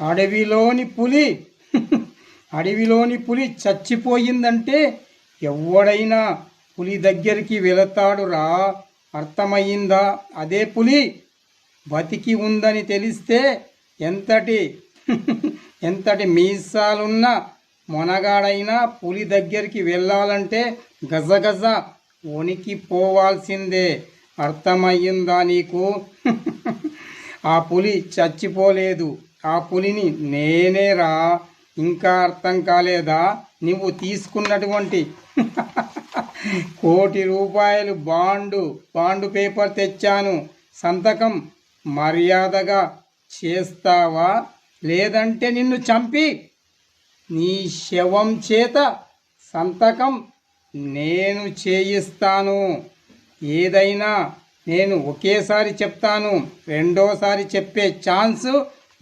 అడవిలోని పులి. అడవిలోని పులి చచ్చిపోయిందంటే ఎవడైనా పులి దగ్గరికి వెళతాడురా. అర్థమయ్యిందా? అదే పులి బతికి ఉందని తెలిస్తే ఎంతటి ఎంతటి మీసాలున్న మొనగాడైనా పులి దగ్గరికి వెళ్ళాలంటే గజగజ వణికిపోవాల్సిందే. అర్థమయ్యిందా నీకు? ఆ పులి చచ్చిపోలేదు. ఆ పులిని నేనేరా ఇంకా అర్థం కాలేదా? నువ్వు తీసుకున్నటువంటి కోటి రూపాయలు బాండు బాండు పేపర్ తెచ్చాను. సంతకం మర్యాదగా చేస్తావా? లేదంటే నిన్ను చంపి. నీ శవం చేత సంతకం నేను చేయిస్తాను. ఏదైనా నేను ఒకేసారి చెప్తాను. రెండోసారి చెప్పే ఛాన్సు